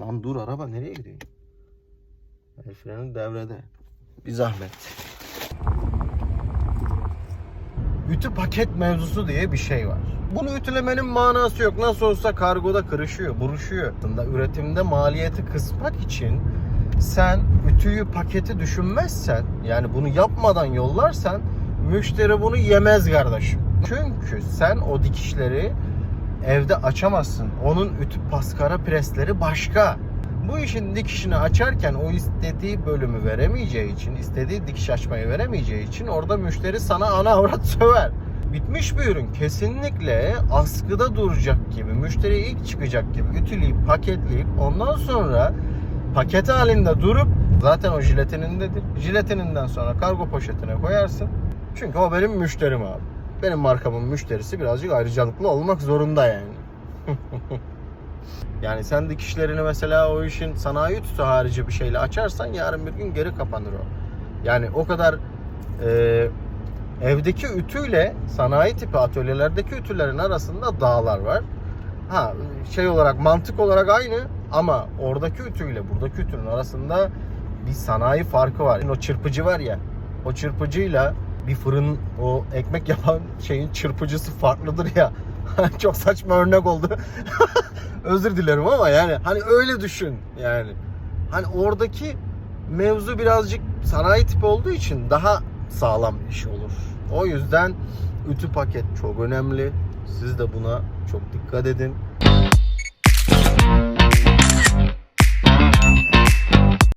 Lan dur araba nereye gidiyor? El freni devrede. Bir zahmet. Ütü paket mevzusu diye bir şey var. Bunu ütülemenin manası yok. Nasıl olsa kargoda kırışıyor, buruşuyor. Aslında üretimde maliyeti kısmak için sen ütüyü paketi düşünmezsen yani bunu yapmadan yollarsan müşteri bunu yemez kardeşim. Çünkü sen o dikişleri evde açamazsın. Onun ütü paskara presleri başka. Bu işin dikişini açarken o istediği bölümü veremeyeceği için, istediği dikiş açmayı veremeyeceği için orada müşteri sana ana avrat söver. Bitmiş bir ürün kesinlikle askıda duracak gibi, müşteriye ilk çıkacak gibi ütüleyip, paketleyip ondan sonra paket halinde durup zaten o jiletinindedir. Jiletininden sonra kargo poşetine koyarsın. Çünkü o benim müşterim abi. Benim markamın müşterisi birazcık ayrıcalıklı olmak zorunda yani. Yani sen dikişlerini mesela o işin sanayi ütüsü harici bir şeyle açarsan yarın bir gün geri kapanır o. Yani o kadar e, evdeki ütüyle sanayi tipi atölyelerdeki ütülerin arasında dağlar var. Ha şey olarak mantık olarak aynı ama oradaki ütüyle buradaki ütünün arasında bir sanayi farkı var. O çırpıcı var ya o çırpıcıyla bir fırın o ekmek yapan şeyin çırpıcısı farklıdır ya. Çok saçma örnek oldu. Özür dilerim ama yani hani öyle düşün yani. Hani oradaki mevzu birazcık sanayi tipi olduğu için daha sağlam iş olur. O yüzden ütü paket çok önemli. Siz de buna çok dikkat edin.